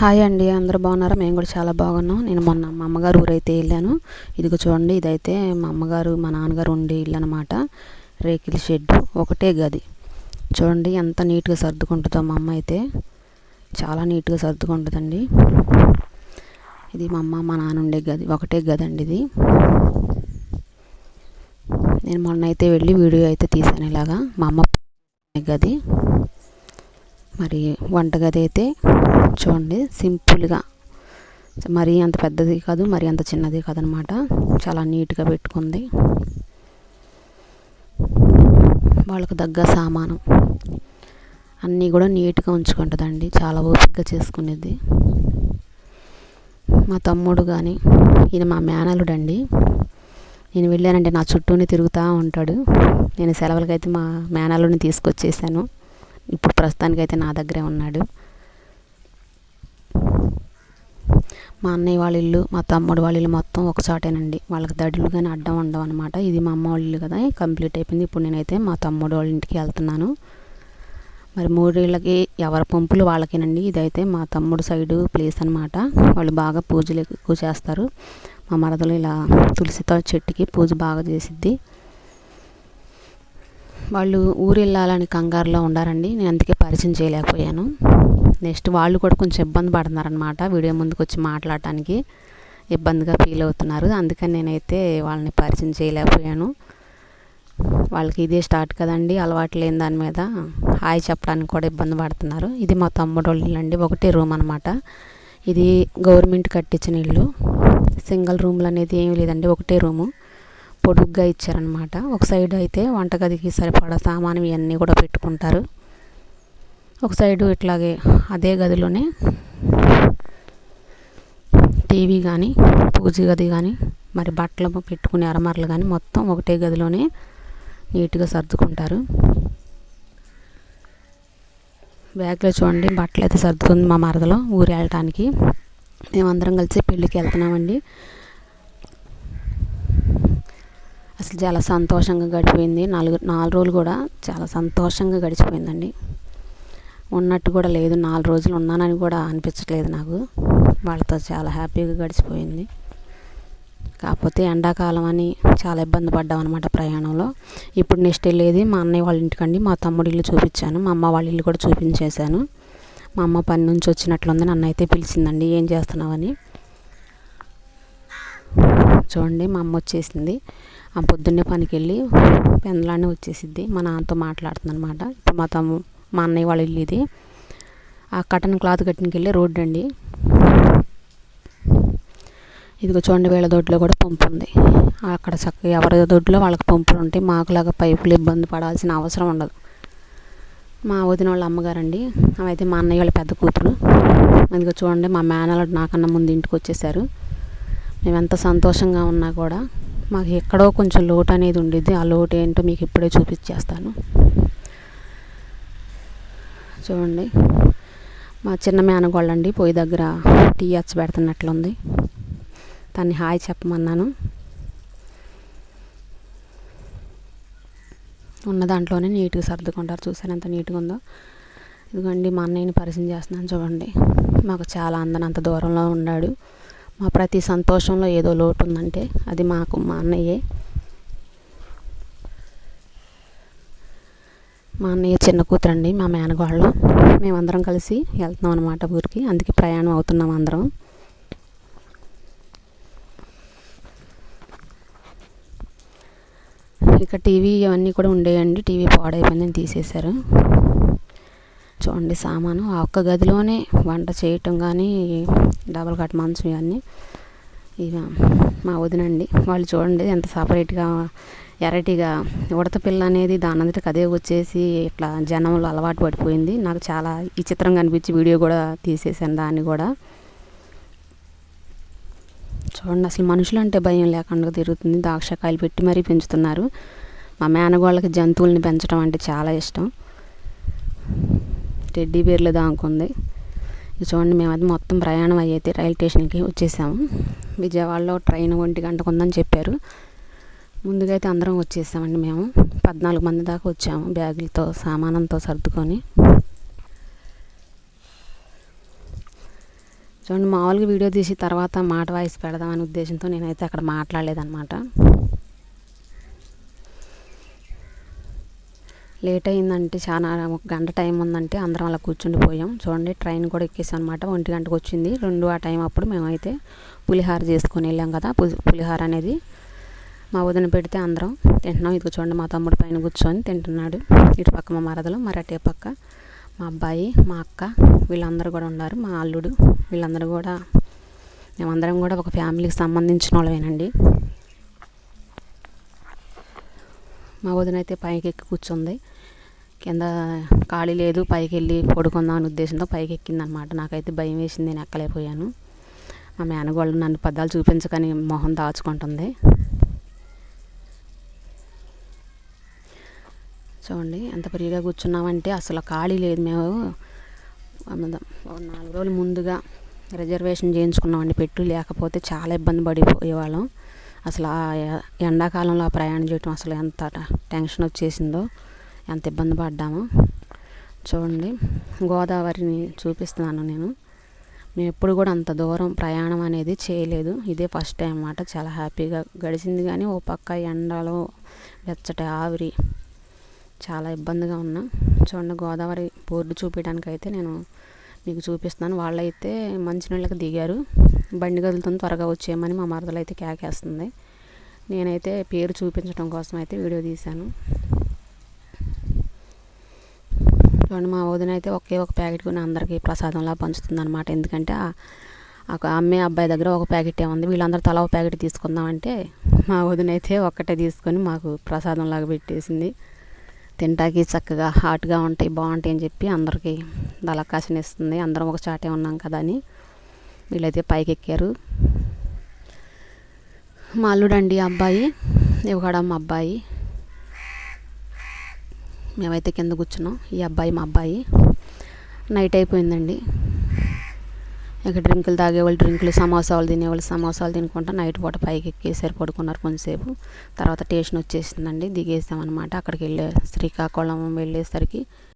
Hi అండి అందరూ బాగున్నారా? మేము కూడా చాలా బాగున్నాం. నేను మొన్న మా అమ్మగారు ఊరైతే వెళ్ళాను. ఇదిగో చూడండి ఇదైతే మా అమ్మగారు మా నాన్నగారు ఉండే ఇల్లు అనమాట రేకిల్ షెడ్ ఒకటే గది. చూడండి ఎంత నీట్గా సర్దుకుంటుందో మా అమ్మ అయితే. చాలా నీట్గా సర్దుకుంటుందండి. ఇది మా అమ్మ మా నాన్న ఉండే గది ఒకటే గది అండి ఇది. నేను మొన్న అయితే వెళ్ళి వీడియో అయితే తీసాను ఇలాగా. మా అమ్మ గది. మరి వంటగది అయితే చూడండి సింపుల్గా. మరీ అంత పెద్దది కాదు మరి అంత చిన్నది కాదనమాట. చాలా నీట్గా పెట్టుకుంది. వాళ్ళకు తగ్గ సామానం. అన్నీ కూడా నీట్గా ఉంచుకుంటుందండి. చాలా ఓపికగా చేసుకునేది. మా తమ్ముడు కానీ ఈయన మా మేనలుడు అండి నేను వెళ్ళానంటే నా చుట్టూనే తిరుగుతూ ఉంటాడు. నేను సెలవులకైతే మా మేనల్లుని తీసుకొచ్చేసాను. ఇప్పుడు ప్రస్తుతానికైతే నా దగ్గరే ఉన్నాడు. మా అన్నయ్య వాళ్ళ ఇల్లు మా తమ్ముడు వాళ్ళ ఇల్లు మొత్తం ఒక చోటేనండి. వాళ్ళకి దడులు కానీ అడ్డం ఉండవు అనమాట ఇది మా అమ్మ వాళ్ళ ఇల్లు కదా కంప్లీట్ అయిపోయింది. ఇప్పుడు నేనైతే మా తమ్ముడు వాళ్ళ ఇంటికి వెళ్తున్నాను. మరి మూడేళ్ళకి ఎవరి పంపులు వాళ్ళకేనండి. ఇదైతే మా తమ్ముడు సైడు ప్లేస్ అనమాట వాళ్ళు బాగా పూజలు ఎక్కువ చేస్తారు. మా మరదలు ఇలా తులసితో చెట్టుకి పూజ బాగా చేసిద్ది. వాళ్ళు ఊరు వెళ్ళాలని కంగారులో ఉండారండి. నేను అందుకే పరిచయం చేయలేకపోయాను. నెక్స్ట్ వాళ్ళు కూడా కొంచెం ఇబ్బంది పడుతున్నారనమాట వీడియో ముందుకు వచ్చి మాట్లాడటానికి. ఇబ్బందిగా ఫీల్ అవుతున్నారు. అందుకని నేనైతే వాళ్ళని పరిచయం చేయలేకపోయాను. వాళ్ళకి ఇదే స్టార్ట్ కదండి అలవాటు లేని దాని మీద హాయ్ చెప్పడానికి కూడా ఇబ్బంది పడుతున్నారు. ఇది మా తమ్ముడు వాళ్ళు అండి ఒకటే రూమ్ అనమాట ఇది గవర్నమెంట్ కట్టించిన ఇల్లు. సింగిల్ రూమ్లు అనేది ఏమీ లేదండి ఒకటే రూము. పొడుగ్గా ఇచ్చారనమాట ఒక సైడ్ అయితే వంటగదికి సరిపడా సామాను ఇవన్నీ కూడా పెట్టుకుంటారు. ఒక సైడు ఇట్లాగే అదే గదిలోనే టీవీ కానీ పూజ గది కానీ మరి బట్టలు పెట్టుకునే అరమరలు కానీ మొత్తం ఒకటే గదిలోనే నీట్గా సర్దుకుంటారు. బ్యాగ్లో చూడండి బట్టలు అయితే సర్దుకుంది మా మరదలో ఊరు వెళ్ళటానికి మేమందరం కలిసి పెళ్ళికి వెళ్తున్నామండి. అసలు చాలా సంతోషంగా గడిపోయింది నాలుగు నాలుగు రోజులు కూడా చాలా సంతోషంగా గడిచిపోయిందండి. ఉన్నట్టు కూడా లేదు. నాలుగు రోజులు ఉన్నానని కూడా అనిపించట్లేదు నాకు. వాళ్ళతో చాలా హ్యాపీగా గడిచిపోయింది. కాకపోతే ఎండాకాలం అని చాలా ఇబ్బంది పడ్డాం అనమాట ప్రయాణంలో. ఇప్పుడు నెక్స్ట్ వెళ్ళేది మా అన్నయ్య వాళ్ళ ఇంటికండి మా తమ్ముడి ఇల్లు చూపించాను. మా అమ్మ వాళ్ళ ఇల్లు కూడా చూపించేశాను. మా అమ్మ పని నుంచి వచ్చినట్లుంది. నన్ను అయితే పిలిచిందండి. ఏం చేస్తున్నావని? చూడండి మా అమ్మ వచ్చేసింది. ఆ పొద్దున్నే పనికి వెళ్ళి పెందలానే వచ్చేసిద్ది. మా నాన్నతో మాట్లాడుతుంది అనమాట ఇప్పుడు మా తమ్ము మా అన్నయ్య వాళ్ళ ఇల్లు ఇది. ఆ కటన్ క్లాత్ కట్టినకి వెళ్ళి రోడ్డు అండి ఇదిగో చూడండి వీళ్ళ దొడ్లో కూడా పంపు ఉంది అక్కడ చక్కగా ఎవరి దొడ్లో వాళ్ళకి పంపులు ఉంటాయి మాకులాగా పైపులు ఇబ్బంది పడాల్సిన అవసరం ఉండదు. మా వదిన వాళ్ళ అమ్మగారండి. అవైతే మా అన్నయ్య వాళ్ళ పెద్ద కూతురు. ఇదిగో చూడండి మా మేనల్లుడు నాకన్నా ముందు ఇంటికి వచ్చేసారు. మేము ఎంత సంతోషంగా ఉన్నా కూడా మాకు ఎక్కడో కొంచెం లోటు అనేది ఉండేది ఆ లోటు ఏంటో మీకు ఇప్పుడే చూపించేస్తాను. చూడండి. మా చిన్న మేనగోళ్ళండి పొయ్యి దగ్గర టీ అచ్చ పెడుతున్నట్లుంది. తన్ని హాయ్ చెప్పమన్నాను. ఉన్న దాంట్లోనే నీట్గా సర్దుకుంటారు. చూసాను ఎంత నీట్గా ఉందో? ఇదిగోండి మా అన్నయ్యని పరిచయం చేస్తున్నాను చూడండి. మాకు చాలా అందనంత దూరంలో ఉన్నాడు. మా ప్రతి సంతోషంలో ఏదో లోటు ఉందంటే అది మాకు మా అన్నయ్యే. మా అన్నయ్య చిన్న కూతురండి మా మేనగాళ్ళు. మేమందరం కలిసి వెళ్తున్నాం అనమాట ఊరికి అందుకే ప్రయాణం అవుతున్నాం అందరం. ఇక టీవీ ఇవన్నీ కూడా ఉండేయండి టీవీ పాడైపోయిందని తీసేశారు. చూడండి సామాను. ఆ ఒక్క గదిలోనే వంట చేయటం కానీ డబల్ కట్ మంచం ఇవన్నీ. ఇక మా వదినండి వాళ్ళు చూడండి ఎంత సపరేట్గా ఎరటిగా ఉడత పిల్ల అనేది దాని అంతటికి అదే వచ్చేసి ఇట్లా జనంలో అలవాటు పడిపోయింది. నాకు చాలా విచిత్రంగా అనిపించి వీడియో కూడా తీసేసాను దాన్ని కూడా. చూడండి అసలు మనుషులు అంటే భయం లేకుండా తిరుగుతుంది. దాక్షకాయలు పెట్టి మరీ పెంచుతున్నారు. మా మేనగోళ్ళకి జంతువుల్ని పెంచడం అంటే చాలా ఇష్టం. టెడ్డీ బేర్లు దాముకుంది. ఇది చూడండి మేము అది మొత్తం ప్రయాణం అయ్యేది రైలు స్టేషన్కి వచ్చేసాము. విజయవాడలో ట్రైన్ ఒంటి గంటకు ఉందని చెప్పారు. ముందుగా అయితే అందరం వచ్చేసామండి మేము. పద్నాలుగు మంది దాకా వచ్చాము బ్యాగులతో సామానంతో సర్దుకొని. చూడండి మామూలుగా వీడియో తీసి తర్వాత మాట వాయిస్ పెడదామనే ఉద్దేశంతో నేనైతే అక్కడ మాట్లాడలేదన్నమాట. లేట్ అయిందంటే చాలా ఒక గంట టైం ఉందంటే అందరం అలా కూర్చుండిపోయాం. చూడండి ట్రైన్ కూడా ఎక్కేసాం అనమాట ఒంటి గంటకు వచ్చింది. రెండు ఆ టైం అప్పుడు మేమైతే పులిహార చేసుకొని వెళ్ళాం కదా. పులిహార అనేది మా వదిన పెడితే అందరం తింటున్నాం. ఇది చూడండి మా తమ్ముడు పైన కూర్చొని తింటున్నాడు. ఇటు పక్క మా మరదలు మరి అటే పక్క మా అబ్బాయి మా అక్క వీళ్ళందరూ కూడా ఉన్నారు. మా అల్లుడు వీళ్ళందరూ కూడా మేమందరం కూడా ఒక ఫ్యామిలీకి సంబంధించిన వాళ్ళమేనండి. మా వదిన అయితే పైకి ఎక్కి కూర్చుంది. కింద ఖాళీ లేదు పైకి వెళ్ళి పడుకుందాం అనే ఉద్దేశంతో పైకి ఎక్కిందనమాట నాకైతే భయం వేసింది నేను ఎక్కలేకపోయాను. మా మేనగోళ్ళు నన్ను పద్దాలు చూపించకని మొహం దాచుకుంటుంది. చూడండి ఎంత ఫ్రీగా కూర్చున్నామంటే అసలు ఖాళీ లేదు. మేము నాలుగు రోజులు ముందుగా రిజర్వేషన్ చేయించుకున్నామండి. పెట్టు లేకపోతే చాలా ఇబ్బంది పడిపోయేవాళ్ళం. అసలు ఆ ఎండాకాలంలో ఆ ప్రయాణం చేయటం అసలు ఎంత టెన్షన్ వచ్చేసిందో. ఎంత ఇబ్బంది పడ్డామో చూడండి. గోదావరిని చూపిస్తున్నాను నేను. మేము ఎప్పుడు కూడా అంత దూరం ప్రయాణం అనేది చేయలేదు. ఇదే ఫస్ట్ టైం అన్నమాట. చాలా హ్యాపీగా గడిచింది కానీ ఓ పక్క ఎండలో వెచ్చటి ఆవిరి చాలా ఇబ్బందిగా ఉన్నా. చూడండి గోదావరి బోర్డు చూపించడానికి అయితే నేను మీకు చూపిస్తున్నాను. వాళ్ళైతే మంచినీళ్ళకి దిగారు. బండి కదులుతుంది త్వరగా వచ్చేయమని మా మరదలు అయితే కేకేస్తుంది. నేనైతే పేరు చూపించడం కోసం అయితే వీడియో తీశాను. చూడండి మా వదిన అయితే ఒకే ఒక ప్యాకెట్ కొని అందరికీ ప్రసాదంలా పంచుతుంది అనమాట ఎందుకంటే ఒక అమ్మే అబ్బాయి దగ్గర ఒక ప్యాకెట్ ఉంది. వీళ్ళందరూ తల ఒక ప్యాకెట్ తీసుకుందామంటే మా వదిన అయితే ఒక్కటే తీసుకొని మాకు ప్రసాదంలాగా పెట్టేసింది. తింటాకి చక్కగా హాట్గా ఉంటాయి బాగుంటాయి అని చెప్పి అందరికీ దళకాసిన ఇస్తుంది. అందరం ఒక చాటే ఉన్నాం కదా అని వీళ్ళైతే పైకి ఎక్కారు మా అల్లుడండి అబ్బాయి ఇవ్వడం అబ్బాయి. మేమైతే కింద కూర్చున్నాం. ఈ అబ్బాయి మా అబ్బాయి. నైట్ అయిపోయిందండి. ఇక డ్రింకులు తాగేవాళ్ళు డ్రింకులు సమోసాలు తినేవాళ్ళు సమోసాలు తినుకుంటా నైట్ పూట పైకి ఎక్కేసారి పడుకున్నారు కొంతసేపు. తర్వాత స్టేషన్ వచ్చేసిందండి. దిగేసామన్నమాట. అక్కడికి వెళ్ళే శ్రీకాకుళం వెళ్ళేసరికి